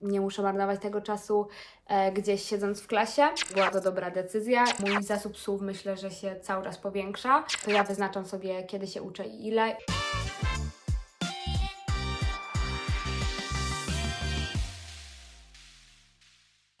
nie muszę marnować tego czasu e, gdzieś siedząc w klasie. Była to dobra decyzja. Mój zasób słów myślę, że się cały czas powiększa. To ja wyznaczam sobie, kiedy się uczę i ile.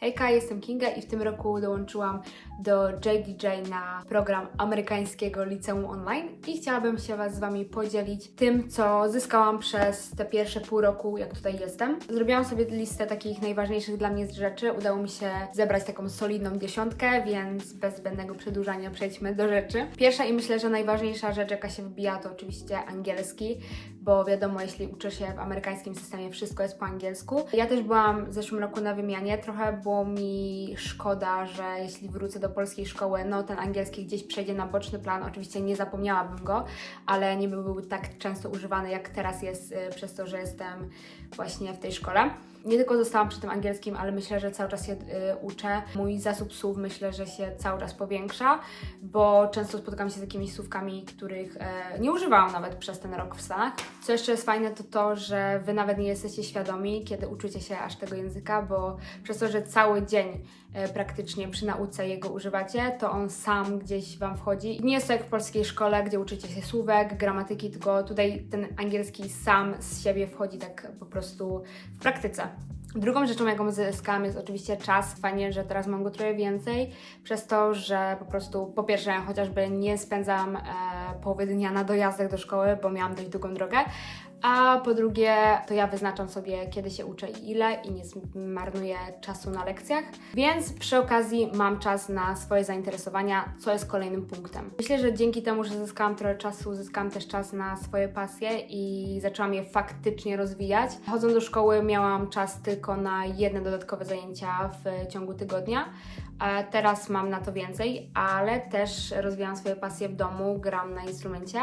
Hejka, jestem Kinga i w tym roku dołączyłam do JDJ na program amerykańskiego liceum online i chciałabym się Was z Wami podzielić tym, co zyskałam przez te pierwsze pół roku, jak tutaj jestem. Zrobiłam sobie listę takich najważniejszych dla mnie rzeczy. Udało mi się zebrać taką solidną dziesiątkę, więc bez zbędnego przedłużania przejdźmy do rzeczy. Pierwsza i myślę, że najważniejsza rzecz, jaka się wybija, to oczywiście angielski, bo wiadomo, jeśli uczy się w amerykańskim systemie, wszystko jest po angielsku. Ja też byłam w zeszłym roku na wymianie, trochę było mi szkoda, że jeśli wrócę do polskiej szkoły, no ten angielski gdzieś przejdzie na boczny plan. Oczywiście nie zapomniałabym go, ale nie byłby tak często używany, jak teraz jest, y, przez to, że jestem właśnie w tej szkole. Nie tylko zostałam przy tym angielskim, ale myślę, że cały czas się y, uczę. Mój zasób słów myślę, że się cały czas powiększa, bo często spotykam się z jakimiś słówkami, których e, nie używałam nawet przez ten rok w Stanach. Co jeszcze jest fajne, to to, że Wy nawet nie jesteście świadomi, kiedy uczycie się aż tego języka, bo przez to, że cały dzień e, praktycznie przy nauce jego używacie, to on sam gdzieś Wam wchodzi. Nie jest to jak w polskiej szkole, gdzie uczycie się słówek, gramatyki, tylko tutaj ten angielski sam z siebie wchodzi tak po prostu w praktyce. Drugą rzeczą, jaką zyskałam, jest oczywiście czas. Fajnie, że teraz mam go trochę więcej, przez to, że po prostu po pierwsze chociażby nie spędzam e, połowy dnia na dojazdach do szkoły, bo miałam dość długą drogę, a po drugie, to ja wyznaczam sobie, kiedy się uczę i ile, i nie marnuję czasu na lekcjach. Więc przy okazji mam czas na swoje zainteresowania, co jest kolejnym punktem. Myślę, że dzięki temu, że zyskałam trochę czasu, zyskałam też czas na swoje pasje i zaczęłam je faktycznie rozwijać. Chodząc do szkoły, miałam czas tylko na jedne dodatkowe zajęcia w ciągu tygodnia. Teraz mam na to więcej, ale też rozwijam swoje pasje w domu, gram na instrumencie.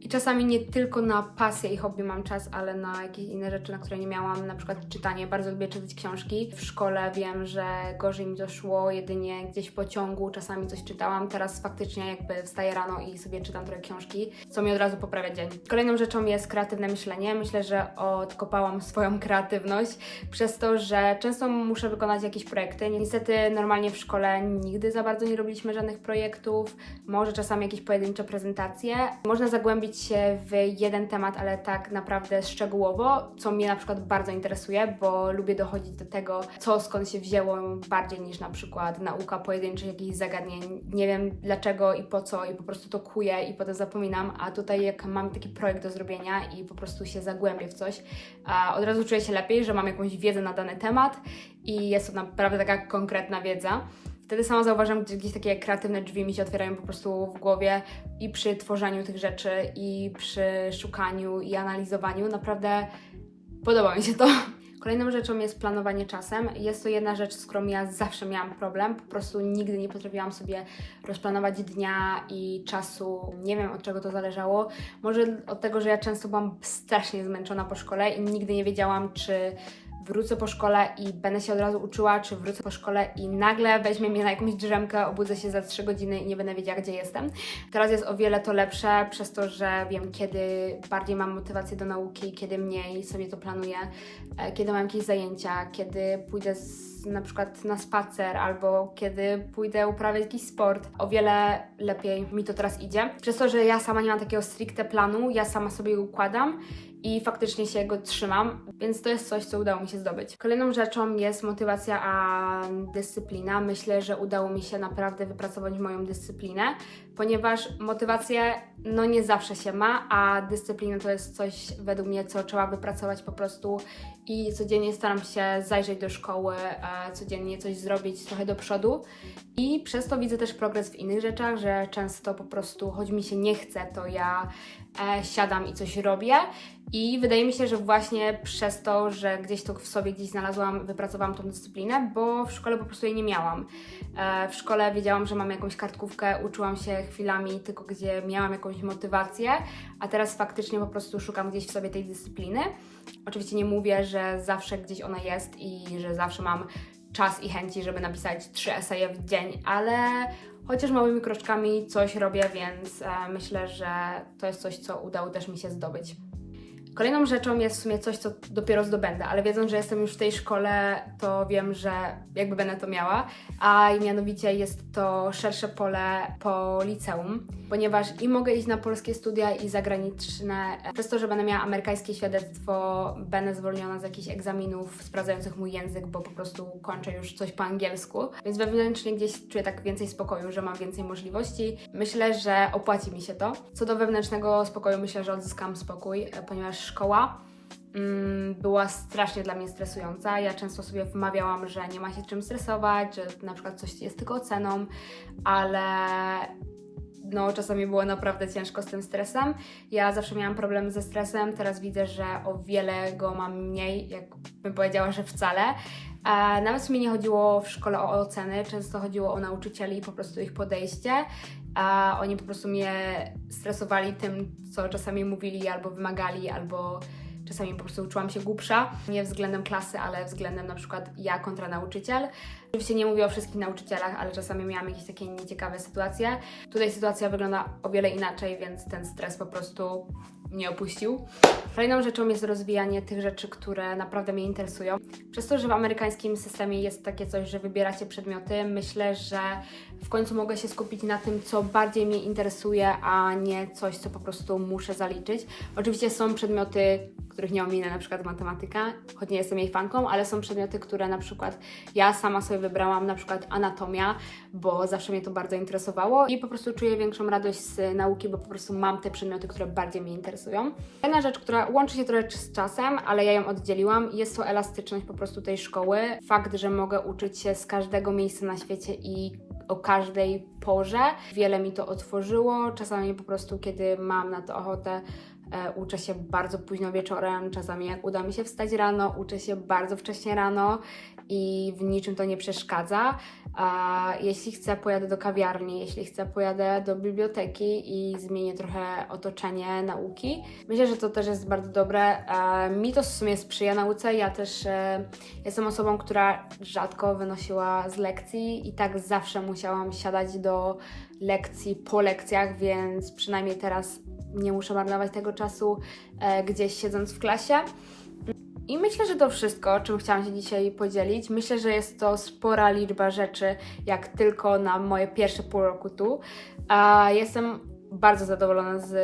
I czasami nie tylko na pasję i hobby mam czas, ale na jakieś inne rzeczy, na które nie miałam, na przykład czytanie. Bardzo lubię czytać książki. W szkole wiem, że gorzej mi to szło jedynie gdzieś w pociągu, czasami coś czytałam. Teraz faktycznie jakby wstaję rano i sobie czytam trochę książki, co mi od razu poprawia dzień. Kolejną rzeczą jest kreatywne myślenie. Myślę, że odkopałam swoją kreatywność przez to, że często muszę wykonać jakieś projekty. Niestety normalnie w szkole nigdy za bardzo nie robiliśmy żadnych projektów, może czasami jakieś pojedyncze prezentacje. Można zagłębić się w jeden temat, ale tak naprawdę szczegółowo, co mnie na przykład bardzo interesuje, bo lubię dochodzić do tego, co skąd się wzięło bardziej niż na przykład nauka pojedynczych jakichś zagadnień. Nie wiem dlaczego i po co i po prostu to kuję i potem zapominam, a tutaj jak mam taki projekt do zrobienia i po prostu się zagłębię w coś, a od razu czuję się lepiej, że mam jakąś wiedzę na dany temat i jest to naprawdę taka konkretna wiedza. Wtedy sama zauważam, gdzie gdzieś takie kreatywne drzwi mi się otwierają po prostu w głowie i przy tworzeniu tych rzeczy, i przy szukaniu i analizowaniu. Naprawdę podoba mi się to. Kolejną rzeczą jest planowanie czasem. Jest to jedna rzecz, z którą ja zawsze miałam problem. Po prostu nigdy nie potrafiłam sobie rozplanować dnia i czasu. Nie wiem od czego to zależało. Może od tego, że ja często byłam strasznie zmęczona po szkole i nigdy nie wiedziałam, czy wrócę po szkole i będę się od razu uczyła, czy wrócę po szkole i nagle weźmie mnie na jakąś drzemkę, obudzę się za 3 godziny i nie będę wiedziała, gdzie jestem. Teraz jest o wiele to lepsze, przez to, że wiem, kiedy bardziej mam motywację do nauki, kiedy mniej sobie to planuję, e, kiedy mam jakieś zajęcia, kiedy pójdę z, na przykład na spacer albo kiedy pójdę uprawiać jakiś sport. O wiele lepiej mi to teraz idzie. Przez to, że ja sama nie mam takiego stricte planu, ja sama sobie go układam i faktycznie się go trzymam, więc to jest coś, co udało mi się zdobyć. Kolejną rzeczą jest motywacja a dyscyplina. Myślę, że udało mi się naprawdę wypracować moją dyscyplinę, ponieważ motywację no nie zawsze się ma, a dyscyplina to jest coś według mnie, co trzeba wypracować po prostu i codziennie staram się zajrzeć do szkoły, codziennie coś zrobić trochę do przodu. I przez to widzę też progres w innych rzeczach, że często po prostu, choć mi się nie chce, to ja siadam i coś robię i wydaje mi się, że właśnie przez to, że gdzieś to w sobie gdzieś znalazłam, wypracowałam tą dyscyplinę, bo w szkole po prostu jej nie miałam. E, w szkole wiedziałam, że mam jakąś kartkówkę, uczyłam się chwilami tylko gdzie miałam jakąś motywację, a teraz faktycznie po prostu szukam gdzieś w sobie tej dyscypliny. Oczywiście nie mówię, że zawsze gdzieś ona jest i że zawsze mam czas i chęci, żeby napisać trzy eseje w dzień, ale chociaż małymi kroczkami coś robię, więc e, myślę, że to jest coś, co udało też mi się zdobyć. Kolejną rzeczą jest w sumie coś, co dopiero zdobędę, ale wiedząc, że jestem już w tej szkole, to wiem, że jakby będę to miała, a mianowicie jest to szersze pole po liceum, ponieważ i mogę iść na polskie studia i zagraniczne, przez to, że będę miała amerykańskie świadectwo, będę zwolniona z jakichś egzaminów sprawdzających mój język, bo po prostu kończę już coś po angielsku, więc wewnętrznie gdzieś czuję tak więcej spokoju, że mam więcej możliwości. Myślę, że opłaci mi się to. Co do wewnętrznego spokoju, myślę, że odzyskam spokój, ponieważ szkoła mm, była strasznie dla mnie stresująca. Ja często sobie wmawiałam, że nie ma się czym stresować, że na przykład coś jest tylko oceną, ale no, czasami było naprawdę ciężko z tym stresem. Ja zawsze miałam problem ze stresem, teraz widzę, że o wiele go mam mniej, jak bym powiedziała, że wcale. E, nawet mi nie chodziło w szkole o oceny, często chodziło o nauczycieli i po prostu ich podejście. A oni po prostu mnie stresowali tym, co czasami mówili albo wymagali, albo czasami po prostu czułam się głupsza. Nie względem klasy, ale względem na przykład ja kontra nauczyciel. Oczywiście nie mówię o wszystkich nauczycielach, ale czasami miałam jakieś takie nieciekawe sytuacje. Tutaj sytuacja wygląda o wiele inaczej, więc ten stres po prostu mnie opuścił. Kolejną rzeczą jest rozwijanie tych rzeczy, które naprawdę mnie interesują. Przez to, że w amerykańskim systemie jest takie coś, że wybieracie przedmioty, myślę, że w końcu mogę się skupić na tym, co bardziej mnie interesuje, a nie coś, co po prostu muszę zaliczyć. Oczywiście są przedmioty, których nie ominę, na przykład matematyka, choć nie jestem jej fanką, ale są przedmioty, które na przykład ja sama sobie wybrałam, na przykład anatomia, bo zawsze mnie to bardzo interesowało i po prostu czuję większą radość z nauki, bo po prostu mam te przedmioty, które bardziej mnie interesują. Jedna rzecz, która łączy się trochę z czasem, ale ja ją oddzieliłam, jest to elastyczność po prostu tej szkoły. Fakt, że mogę uczyć się z każdego miejsca na świecie i o każdej porze. Wiele mi to otworzyło. Czasami po prostu, kiedy mam na to ochotę, uczę się bardzo późno wieczorem. Czasami, jak uda mi się wstać rano, uczę się bardzo wcześnie rano i w niczym to nie przeszkadza. A jeśli chcę, pojadę do kawiarni, jeśli chcę, pojadę do biblioteki i zmienię trochę otoczenie nauki. Myślę, że to też jest bardzo dobre. E, Mi to w sumie sprzyja nauce. Ja też e, jestem osobą, która rzadko wynosiła z lekcji i tak zawsze musiałam siadać do lekcji po lekcjach, więc przynajmniej teraz nie muszę marnować tego czasu e, gdzieś siedząc w klasie. I myślę, że to wszystko, czym chciałam się dzisiaj podzielić. Myślę, że jest to spora liczba rzeczy, jak tylko na moje pierwsze pół roku tu. A jestem bardzo zadowolona z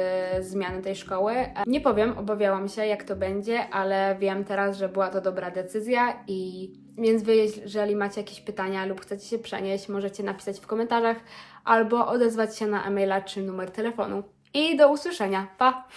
zmiany tej szkoły. Nie powiem, obawiałam się, jak to będzie, ale wiem teraz, że była to dobra decyzja i więc wy, jeżeli macie jakieś pytania lub chcecie się przenieść, możecie napisać w komentarzach albo odezwać się na e-maila czy numer telefonu. I do usłyszenia. Pa!